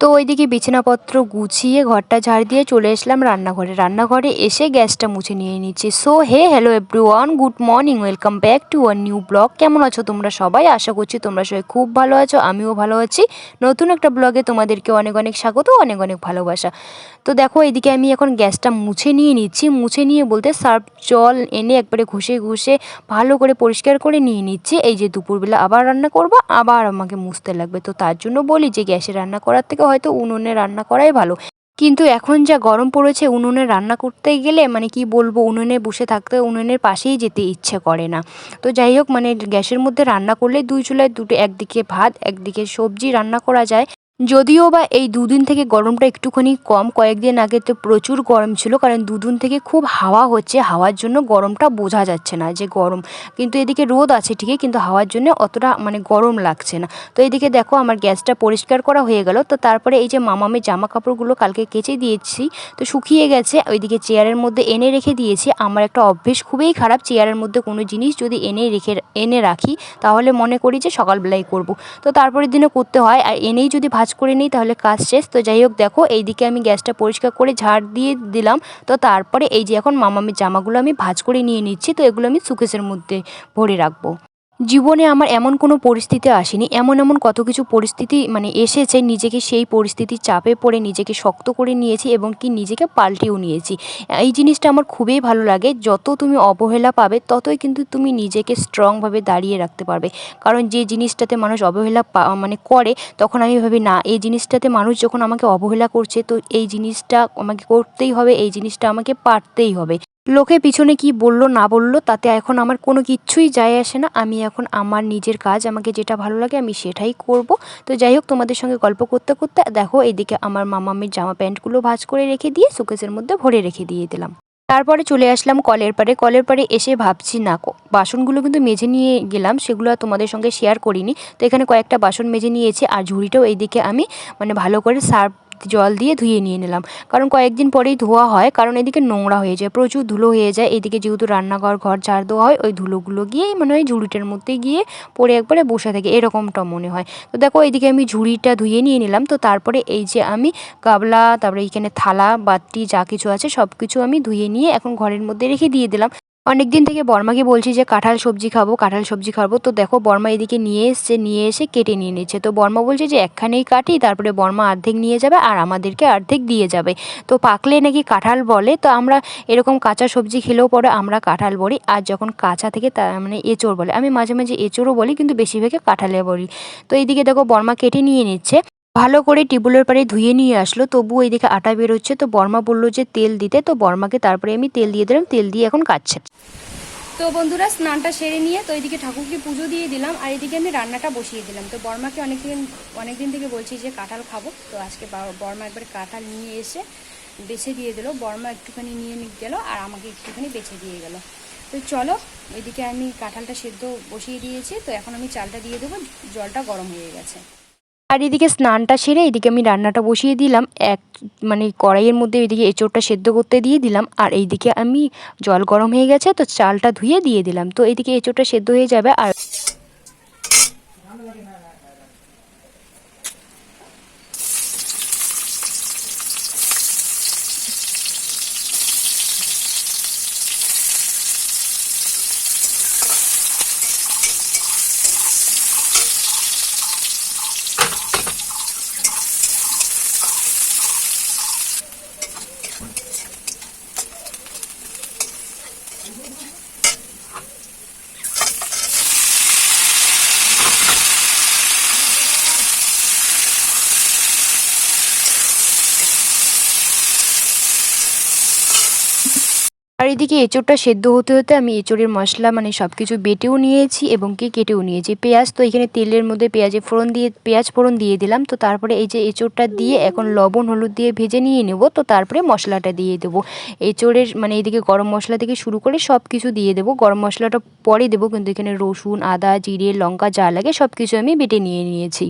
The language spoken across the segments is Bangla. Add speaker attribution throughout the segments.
Speaker 1: তো ওইদিকে বিছানাপত্র গুছিয়ে ঘরটা ঝাড় দিয়ে চলে এসলাম রান্নাঘরে। রান্নাঘরে এসে গ্যাসটা মুছে নিয়ে নিচ্ছি। So hey hello everyone good morning welcome back to one new blog কেমন আছো তোমরা সবাই? আশা করছি তোমরা সবাই খুব ভালো আছো, আমিও ভালো আছি। নতুন একটা ব্লগে তোমাদেরকে অনেক অনেক স্বাগত, অনেক অনেক ভালোবাসা। তো দেখো এদিকে আমি এখন গ্যাসটা মুছে নিয়ে নিচ্ছি। মুছে নিয়ে বলতে সার্ফ জল এনে একবারে ঘষে ঘষে ভালো করে পরিষ্কার করে নিয়ে নিচ্ছি। এই যে দুপুরবেলা আবার রান্না করব, আবার আমাকে মুছতে লাগবে। তো তার জন্য বলি যে গ্যাসে রান্না করার থেকে হয়তো উনুনে রান্না করাই ভালো। কিন্তু এখন যা গরম পড়েছে উনুনে রান্না করতে গেলে মানে কি বলব, উনুনে বসে থাকতে উনুনের পাশেই যেতে ইচ্ছে করে না। তো যাই হোক মানে গ্যাসের মধ্যে রান্না করলে দুই চুলায় দুটো, একদিকে ভাত, একদিকে সবজি রান্না করা যায়। যদিও বা এই দুদিন থেকে গরমটা একটুখানি কম, কয়েকদিন আগে তো প্রচুর গরম ছিল, কারণ দুদিন থেকে খুব হাওয়া হচ্ছে, হাওয়ার জন্য গরমটা বোঝা যাচ্ছে না যে গরম। কিন্তু এদিকে রোদ আছে ঠিকই, কিন্তু হাওয়ার জন্য অতটা মানে গরম লাগছে না। তো এদিকে দেখো আমার গ্যাসটা পরিষ্কার করা হয়ে গেল, তো তারপরে এই যে মামামের জামা কাপড়গুলো কালকে কেচে দিয়েছি, তো শুকিয়ে গেছে। ওইদিকে চেয়ারের মধ্যে এনে রেখে দিয়েছি। আমার একটা অভ্যেস খুবই খারাপ, চেয়ারের মধ্যে কোনো জিনিস যদি এনে রেখে, এনে রাখি, তাহলে মনে করি যে সকালবেলায় করব। তো তারপরের দিনে করতে হয়, আর এনেই যদি ভাজ করে নিই, তাহলে কাজ শেষ। তো যাই হোক, দেখো, এইদিকে আমি গ্যাসটা পরিষ্কার করে ঝাড় দিয়ে দিলাম। তো তারপরে এই যে এখন মামামের জামাগুলো আমি ভাজ করে নিয়ে নিচ্ছি, তো এগুলো আমি সুকেশের মধ্যে ভরে রাখব। জীবনে আমার এমন কোনো পরিস্থিতি আসেনি, এমন এমন কত কিছু পরিস্থিতি মানে এসেছে, নিজেকে সেই পরিস্থিতির চাপে পড়ে নিজেকে শক্ত করে নিয়েছি এবং কি নিজেকে পাল্টেও নিয়েছি। এই জিনিসটা আমার খুবই ভালো লাগে, যত তুমি অবহেলা পাবে, ততই কিন্তু তুমি নিজেকে স্ট্রংভাবে দাঁড়িয়ে রাখতে পারবে। কারণ যে জিনিসটাতে মানুষ অবহেলা মানে করে, তখন আমি ভাবি, না, এই জিনিসটাতে মানুষ যখন আমাকে অবহেলা করছে, তো এই জিনিসটা আমাকে করতেই হবে, এই জিনিসটা আমাকে পারতেই হবে। লোকে পিছনে কি বলল, না বলল, তাতে এখন আমার কোনো কিচ্ছুই যায় আসে না। আমি এখন আমার নিজের কাজ, আমাকে যেটা ভালো লাগে আমি সেটাই করব। তো যাই হোক, তোমাদের সঙ্গে গল্প করতে করতে দেখো, এদিকে আমার মামামের জামা প্যান্টগুলো ভাজ করে রেখে দিয়ে সুকেসের মধ্যে ভরে রেখে দিয়ে দিলাম। তারপরে চলে আসলাম কলের পাড়ে। কলের পাড়ে এসে ভাবছি, না বাসনগুলো কিন্তু মেজে নিয়ে গেলাম, সেগুলো তোমাদের সঙ্গে শেয়ার করিনি। তো এখানে কয়েকটা বাসন মেজে নিয়েছি, আর ঝুড়িটাও এইদিকে আমি মানে ভালো করে সার্ভ জল দিয়ে ধুয়ে নিয়ে নিলাম। কারণ কয়েকদিন পরেই ধোয়া হয়, কারণ এদিকে নোংরা হয়ে যায়, প্রচুর ধুলো হয়ে যায়। এদিকে যেহেতু রান্নাঘর, ঘর ঝাড় দেওয়া হয়, ওই ধুলোগুলো গিয়েই মানে ওই ঝুড়িটার মধ্যে গিয়ে পরে একবারে বসে থাকে, এরকমটা মনে হয়। তো দেখো এইদিকে আমি ঝুড়িটা ধুয়ে নিয়ে নিলাম। তো তারপরে এই যে আমি গাবলা, তারপরে এইখানে থালা, বাটি, যা কিছু আছে সব কিছু আমি ধুয়ে নিয়ে এখন ঘরের মধ্যে রেখে দিয়ে দিলাম। অনেক দিন থেকে বর্মাকে বলছি যে, কাঁঠাল সবজি খাব, কাঁঠাল সবজি খাব। তো দেখো, বর্মা এদিকে নিয়ে এসছে, নিয়ে এসে কেটে নিয়ে নিচ্ছে। তো বর্মা বলছে যে, একখানেই কাটি, তারপরে বর্মা অর্ধেক নিয়ে যাবে আর আমাদেরকে অর্ধেক দিয়ে যাবে। তো পাকলে নাকি কাঁঠাল বলে? তো আমরা এরকম কাঁচা সবজি খেলেও পরে আমরা কাঁঠাল বলি, আর যখন কাঁচা থেকে তা মানে এঁচড় বলে। আমি মাঝে মাঝে এঁচড়ও বলি, কিন্তু বেশিরভাগে কাঁঠালে বলি। তো এইদিকে দেখো, বর্মা কেটে নিয়ে নিচ্ছে। ভালো করে টিবুলের পাড়ে ধুয়ে নিয়ে আসলো। তবু এইদিকে আটা বেরোচ্ছে। তো বর্মা বলল যে, তেল দিতে। তো বর্মাকে তারপরে আমি তেল দিয়ে দিলাম। তেল দিয়ে এখন কাটছে। তো বন্ধুরা, স্নানটা সেরে নিয়ে তো এইদিকে ঠাকুরকে পুজো দিয়ে দিলাম। আর এদিকে আমি রান্নাটা বসিয়ে দিলাম। তো বর্মাকে অনেকদিন অনেকদিন থেকে বলছি যে, কাঁঠাল খাব। তো আজকে বর্মা একবার কাঁঠাল নিয়ে এসে বেছে দিয়ে দিল। বর্মা একটুখানি নিয়ে গেল আর আমাকে একটুখানি বেছে দিয়ে গেল। তো চলো, এদিকে আমি কাঁঠালটা সেদ্ধ বসিয়ে দিয়েছি। তো এখন আমি চালটা দিয়ে দেবো। জলটা গরম হয়ে গেছে। আর এদিকে স্নানটা সেরে এদিকে আমি রান্নাটা বসিয়ে দিলাম। এক মানে কড়াইয়ের মধ্যে এদিকে এঁচোড়টা সেদ্ধ করতে দিয়ে দিলাম। আর এইদিকে আমি জল গরম হয়ে গেছে, তো চালটা ধুয়ে দিয়ে দিলাম। তো এদিকে এঁচোড়টা সেদ্ধ হয়ে যাবে আর এদিকে এঁচোড়টা সেদ্ধ হতে হতে আমি এঁচোড়ের মশলা মানে সব কিছু বেটেও নিয়েছি এবং কি কেটেও নিয়েছি। পেঁয়াজ, তো এখানে তেলের মধ্যে পেঁয়াজের ফোড়ন দিয়ে, পেঁয়াজ ফোড়ন দিয়ে দিলাম। তো তারপরে এই যে এঁচোড়টা দিয়ে এখন লবণ, হলুদ দিয়ে ভেজে নিয়ে নেব। তো তারপরে মশলাটা দিয়ে দেবো। এঁচোড়ের মানে এদিকে গরম মশলা থেকে শুরু করে সব কিছু দিয়ে দেবো। গরম মশলাটা পরে দেবো, কিন্তু এখানে রসুন, আদা, জিরে, লঙ্কা যা লাগে সব কিছু আমি বেটে নিয়ে নিয়েছি।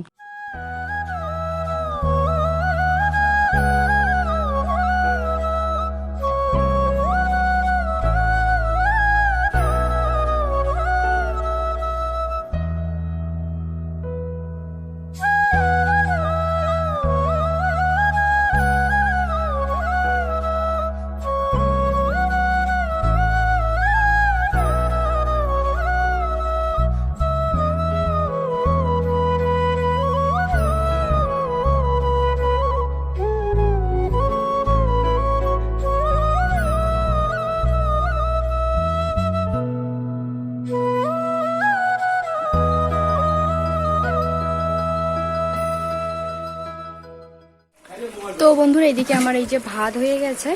Speaker 1: বন্ধুরা, এদিকে আমার এই যে ভাত হয়ে গেছে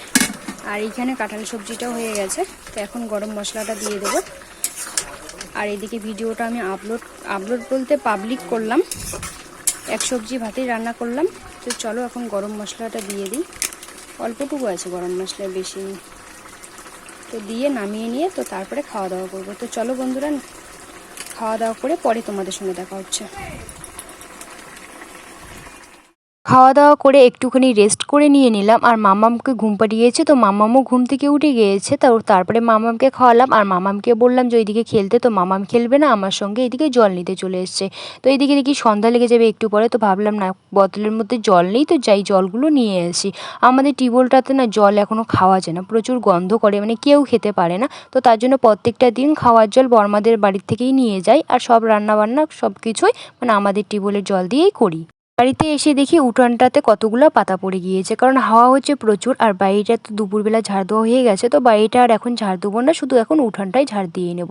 Speaker 1: আর এইখানে কাঁঠাল সবজিটাও হয়ে গেছে। তো এখন গরম মশলাটা দিয়ে দেবো। আর এদিকে ভিডিওটা আমি আপলোড আপলোড বলতে পাবলিক করলাম। এক সবজি ভাতেই রান্না করলাম। তো চলো এখন গরম মশলাটা দিয়ে দিই। অল্পটুকু আছে গরম মশলা, বেশি নেই। তো দিয়ে নামিয়ে নিয়ে তো তারপরে খাওয়া দাওয়া করব। তো চলো বন্ধুরা, খাওয়া দাওয়া করে পরে তোমাদের সঙ্গে দেখা হচ্ছে। খাওয়া দাওয়া করে একটুখানি রেস্ট করে নিয়ে নিলাম। আর মামামকে ঘুম পাড়িয়েছে, তো মামামও ঘুম থেকে উঠে গিয়েছে। তো তারপরে মামামকে খাওয়ালাম। আর মামামকে বললাম যে, ওইদিকে খেলতে তো মামাম খেলবে না, আমার সঙ্গে এদিকে জল নিতে চলে এসছে। তো এইদিকে দেখি সন্ধ্যা লেগে যাবে একটু পরে, তো ভাবলাম, না, বোতলের মধ্যে জল নেই, তো যাই জলগুলো নিয়ে আসি। আমাদের টিউবওয়েলটাতে না জল এখনও খাওয়া যায় না, প্রচুর গন্ধ করে মানে কেউ খেতে পারে না। তো তার জন্য প্রত্যেকটা দিন খাওয়ার জল বর্মাদের বাড়ির থেকেই নিয়ে যাই। আর সব রান্নাবান্না সব কিছুই মানে আমাদের টিউবওয়েলের জল দিয়েই করি। বাড়িতে এসে দেখি উঠানটাতে কতগুলো পাতা পড়ে গিয়েছে। কারণ হাওয়া হচ্ছে প্রচুর আর বাড়িটা তো দুপুরবেলা ঝাড় দেওয়া হয়ে গেছে। তো বাড়িটা আর এখন ঝাড় দেবো না, শুধু এখন উঠানটাই ঝাড় দিয়ে নেব।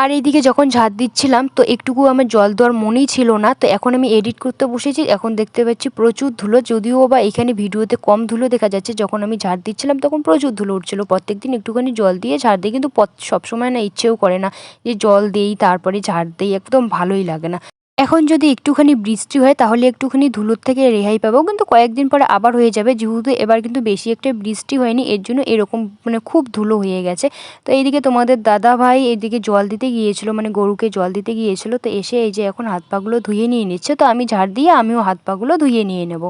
Speaker 1: আর এইদিকে যখন ঝাড় দিচ্ছিলাম, তো একটুকু আমার জল দেওয়ার মনেই ছিল না। তো এখন আমি এডিট করতে বসেছি, এখন দেখতে পাচ্ছি প্রচুর ধুলো। যদিও বা এখানে ভিডিওতে কম ধুলো দেখা যাচ্ছে, যখন আমি ঝাড় দিচ্ছিলাম তখন প্রচুর ধুলো উঠছিল। প্রত্যেক দিন একটুখানি জল দিয়ে ঝাড় দিই, কিন্তু সবসময় না ইচ্ছেও করে না যে জল দিই, তারপরে ঝাড় দিই, একদম ভালোই লাগে না। এখন যদি একটুখানি বৃষ্টি হয়, তাহলে একটুখানি ধুলোর থেকে রেহাই পাবো। কিন্তু কয়েকদিন পরে আবার হয়ে যাবে। যেহেতু এবার কিন্তু বেশি একটা বৃষ্টি হয়নি, এর জন্য এরকম মানে খুব ধুলো হয়ে গেছে। তো এইদিকে তোমাদের দাদা ভাই এদিকে জল দিতে গিয়েছিল মানে গরুকে জল দিতে গিয়েছিল। তো এসে এই যে এখন হাত পাগুলো ধুয়ে নিয়ে নিচ্ছে। তো আমি ঝাড় দিয়ে আমিও হাত পাগুলো ধুয়ে নিয়ে নেব।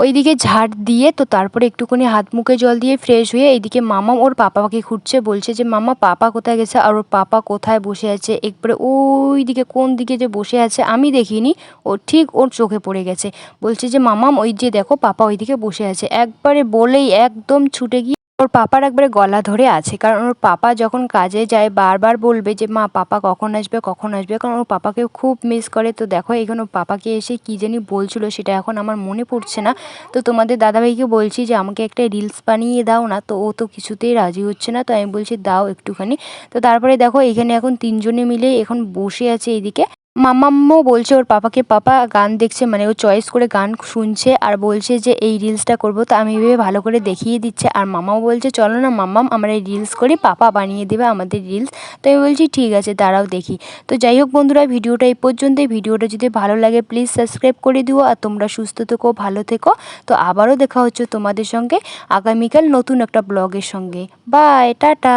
Speaker 1: ওইদিকে ঝাড় দিয়ে তো তারপরে একটুখানি হাত মুখে জল দিয়ে ফ্রেশ হয়ে এইদিকে মামা ওর পাপাকে খুঁজছে বলছে যে, মামা, পাপা কোথায় গেছে আর ওর পাপা কোথায় বসে আছে? একবারে ওই দিকে কোন দিকে যে বসে আছে আমি দেখিনি, ও ঠিক ওর চোখে পড়ে গেছে। বলছে যে মামাম ওই যে দেখো, পাপা ওইদিকে বসে আছে। একবারে বলেই একদম ছুটে গিয়ে ওর পাপার একবারে গলা ধরে আছে। কারণ ওর পাপা যখন কাজে যায়, বারবার বলবে যে, মা, পাপা কখন আসবে কখন আসবে? কারণ ওর পাপাকে খুব মিস করে। তো দেখো, এখানে ওর পাপাকে এসে কী জানি বলছিল, সেটা এখন আমার মনে পড়ছে না। তো তোমাদের দাদাভাইকে বলছি যে, আমাকে একটা রিলস বানিয়ে দাও না। তো ও তো কিছুতেই রাজি হচ্ছে না। তো আমি বলছি, দাও একটুখানি। তো তারপরে দেখো, এখানে এখন তিনজনে মিলে এখন বসে আছে এইদিকে মামাম্মও বলছে, ওর পাপাকে পাপা গান দেখছে মানে ও চয়েস করে গান শুনছে আর বলছে যে, এই রিলসটা করব। তো আমি ভেবে ভালো করে দেখিয়ে দিচ্ছে। আর মামাও বলছে, চলো না মাম্মাম, আমরা এই রিলস করি, পাপা বানিয়ে দেবে আমাদের রিলস তো আমি বলছি, ঠিক আছে, দাঁড়াও দেখি। তো যাই হোক বন্ধুরা, ভিডিওটা এই পর্যন্তই। ভিডিওটা যদি ভালো লাগে প্লিজ সাবস্ক্রাইব করে দিও আর তোমরা সুস্থ থেকো, ভালো থেকো। তো আবারও দেখা হচ্ছে তোমাদের সঙ্গে আগামীকাল নতুন একটা ব্লগের সঙ্গে। Bye tata!